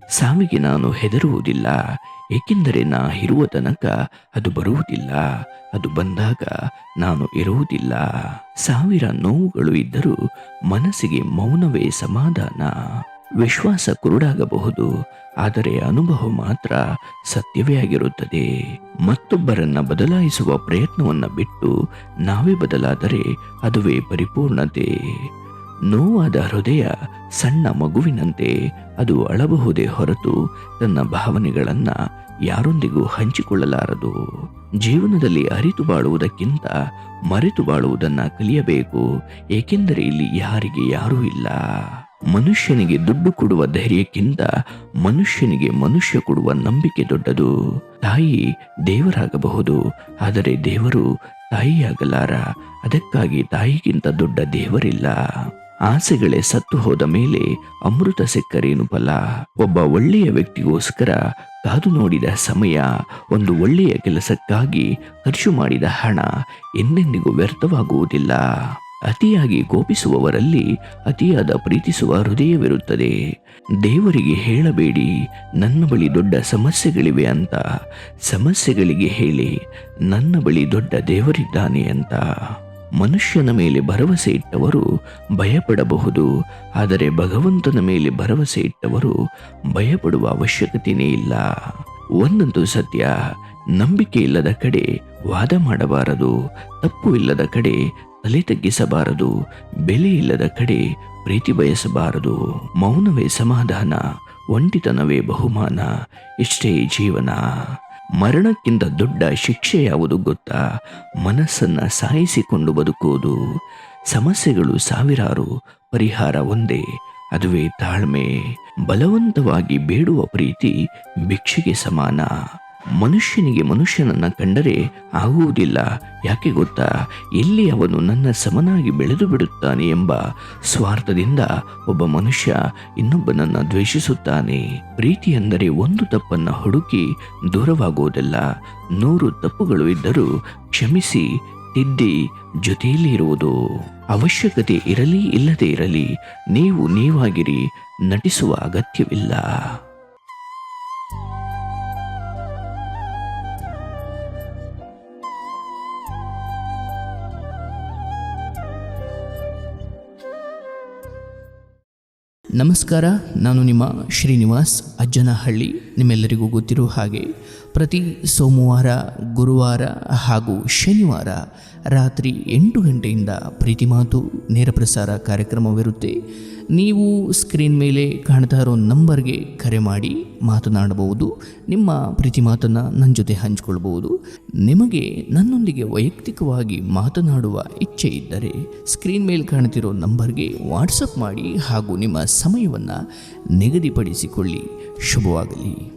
ಸಾವಿಗೆ ನಾನು ಹೆದರುವುದಿಲ್ಲ, ಏಕೆಂದರೆ ನಾ ಇರುವ ತನಕ ಅದು ಬರುವುದಿಲ್ಲ, ಅದು ಬಂದಾಗ ನಾನು ಇರುವುದಿಲ್ಲ. ಸಾವಿರ ನೋವುಗಳು ಇದ್ದರೂ ಮನಸ್ಸಿಗೆ ಮೌನವೇ ಸಮಾಧಾನ. ವಿಶ್ವಾಸ ಕುರುಡಾಗಬಹುದು, ಆದರೆ ಅನುಭವ ಮಾತ್ರ ಸತ್ಯವೇ ಆಗಿರುತ್ತದೆ. ಮತ್ತೊಬ್ಬರನ್ನ ಬದಲಾಯಿಸುವ ಪ್ರಯತ್ನವನ್ನ ಬಿಟ್ಟು ನಾವೇ ಬದಲಾದರೆ ಅದುವೇ ಪರಿಪೂರ್ಣತೆ. ನೋವಾದ ಹೃದಯ ಸಣ್ಣ ಮಗುವಿನಂತೆ ಅದು ಅಳಬಹುದೇ ಹೊರತು ತನ್ನ ಭಾವನೆಗಳನ್ನು ಯಾರೊಂದಿಗೂ ಹಂಚಿಕೊಳ್ಳಲಾರದು. ಜೀವನದಲ್ಲಿ ಅರಿತು ಬಾಳುವುದಕ್ಕಿಂತ ಮರೆತು ಬಾಳುವುದನ್ನು ಕಲಿಯಬೇಕು, ಏಕೆಂದರೆ ಇಲ್ಲಿ ಯಾರಿಗೆ ಯಾರೂ ಇಲ್ಲ. ಮನುಷ್ಯನಿಗೆ ದುಡ್ಡು ಕೊಡುವ ಧೈರ್ಯಕ್ಕಿಂತ ಮನುಷ್ಯನಿಗೆ ಮನುಷ್ಯ ಕೊಡುವ ನಂಬಿಕೆ ದೊಡ್ಡದು. ತಾಯಿ ದೇವರಾಗಬಹುದು, ಆದರೆ ದೇವರು ತಾಯಿಯಾಗಲಾರ, ಅದಕ್ಕಾಗಿ ತಾಯಿಗಿಂತ ದೊಡ್ಡ ದೇವರಿಲ್ಲ. ಆಸೆಗಳೇ ಸತ್ತು ಹೋದ ಮೇಲೆ ಅಮೃತ ಸಿಕ್ಕರೇನು ಫಲ? ಒಬ್ಬ ಒಳ್ಳೆಯ ವ್ಯಕ್ತಿಗೋಸ್ಕರ ಕಾದು ನೋಡಿದ ಸಮಯ, ಒಂದು ಒಳ್ಳೆಯ ಕೆಲಸಕ್ಕಾಗಿ ಖರ್ಚು ಮಾಡಿದ ಹಣ ಎಂದೆಂದಿಗೂ ವ್ಯರ್ಥವಾಗುವುದಿಲ್ಲ. ಅತಿಯಾಗಿ ಕೋಪಿಸುವವರಲ್ಲಿ ಅತಿಯಾದ ಪ್ರೀತಿಸುವ ಹೃದಯವಿರುತ್ತದೆ. ದೇವರಿಗೆ ಹೇಳಬೇಡಿ, ನನ್ನ ಬಳಿ ದೊಡ್ಡ ಸಮಸ್ಯೆಗಳಿವೆ ಅಂತ. ಸಮಸ್ಯೆಗಳಿಗೆ ಹೇಳಿ, ನನ್ನ ಬಳಿ ದೊಡ್ಡ ದೇವರಿದ್ದಾನೆ ಅಂತ. ಮನುಷ್ಯನ ಮೇಲೆ ಭರವಸೆ ಇಟ್ಟವರು ಭಯಪಡಬಹುದು. ಆದರೆ ಭಗವಂತನ ಮೇಲೆ ಭರವಸೆ ಇಟ್ಟವರು ಭಯಪಡುವ ಅವಶ್ಯಕತೆಯೇ ಇಲ್ಲ. ಒಂದಂತೂ ಸತ್ಯ. ನಂಬಿಕೆ ಇಲ್ಲದ ಕಡೆ ವಾದ ಮಾಡಬಾರದು. ತಪ್ಪು ಇಲ್ಲದ ಕಡೆ ತಲೆ ತಗ್ಗಿಸಬಾರದು. ಬೆಲೆ ಇಲ್ಲದ ಕಡೆ ಪ್ರೀತಿ ಬಯಸಬಾರದು. ಮೌನವೇ ಸಮಾಧಾನ, ಒಂಟಿತನವೇ ಬಹುಮಾನ. ಇಷ್ಟೇ ಜೀವನ. ಮರಣಕ್ಕಿಂತ ದೊಡ್ಡ ಶಿಕ್ಷೆ ಯಾವುದು ಗೊತ್ತಾ? ಮನಸ್ಸನ್ನ ಸಾಯಿಸಿಕೊಂಡು ಬದುಕುವುದು. ಸಮಸ್ಯೆಗಳು ಸಾವಿರಾರು, ಪರಿಹಾರ ಒಂದೇ, ಅದುವೇ ತಾಳ್ಮೆ. ಬಲವಂತವಾಗಿ ಬೇಡುವ ಪ್ರೀತಿ ಭಿಕ್ಷೆಗೆ ಸಮಾನ. ಮನುಷ್ಯನಿಗೆ ಮನುಷ್ಯನನ್ನು ಕಂಡರೆ ಆಗುವುದಿಲ್ಲ. ಯಾಕೆ ಗೊತ್ತಾ? ಎಲ್ಲಿ ಅವನು ನನ್ನ ಸಮನಾಗಿ ಬೆಳೆದು ಬಿಡುತ್ತಾನೆ ಎಂಬ ಸ್ವಾರ್ಥದಿಂದ ಒಬ್ಬ ಮನುಷ್ಯ ಇನ್ನೊಬ್ಬನನ್ನು ದ್ವೇಷಿಸುತ್ತಾನೆ. ಪ್ರೀತಿ ಅಂದರೆ ಒಂದು ತಪ್ಪನ್ನು ಹುಡುಕಿ ದೂರವಾಗುವುದಲ್ಲ ನೂರು ತಪ್ಪುಗಳು ಇದ್ದರೂ ಕ್ಷಮಿಸಿ, ತಿದ್ದಿ, ಜೊತೆಯಲ್ಲಿ ಇರುವುದು. ಅವಶ್ಯಕತೆ ಇರಲಿ, ಇಲ್ಲದೆ ಇರಲಿ, ನೀವು ನೀವಾಗಿರಿ, ನಟಿಸುವ ಅಗತ್ಯವಿಲ್ಲ. ನಮಸ್ಕಾರ ನಾನು ನಿಮ್ಮ ಶ್ರೀನಿವಾಸ್ ಅಜ್ಜನಹಳ್ಳಿ. ನಿಮ್ಮೆಲ್ಲರಿಗೂ ಗೊತ್ತಿರೋ ಹಾಗೆ ಪ್ರತಿ ಸೋಮವಾರ ಗುರುವಾರ ಹಾಗೂ ಶನಿವಾರ ರಾತ್ರಿ ಎಂಟು ಗಂಟೆಯಿಂದ ಪ್ರೀತಿ ಮಾತು, ನೇರ ಪ್ರಸಾರ ಕಾರ್ಯಕ್ರಮವಿರುತ್ತೆ. ನೀವು ಸ್ಕ್ರೀನ್ ಮೇಲೆ ಕಾಣ್ತಾ ಇರೋ ನಂಬರ್ಗೆ ಕರೆ ಮಾಡಿ ಮಾತನಾಡಬಹುದು. ನಿಮ್ಮ ಪ್ರೀತಿ ಮಾತನ್ನು ನನ್ನ ಜೊತೆ ಹಂಚಿಕೊಳ್ಬಹುದು. ನಿಮಗೆ ನನ್ನೊಂದಿಗೆ ವೈಯಕ್ತಿಕವಾಗಿ ಮಾತನಾಡುವ ಇಚ್ಛೆ ಇದ್ದರೆ ಸ್ಕ್ರೀನ್ ಮೇಲೆ ಕಾಣ್ತಿರೋ ನಂಬರ್ಗೆ ವಾಟ್ಸಪ್ ಮಾಡಿ ಹಾಗೂ ನಿಮ್ಮ ಸಮಯವನ್ನು ನಿಗದಿಪಡಿಸಿಕೊಳ್ಳಿ. ಶುಭವಾಗಲಿ.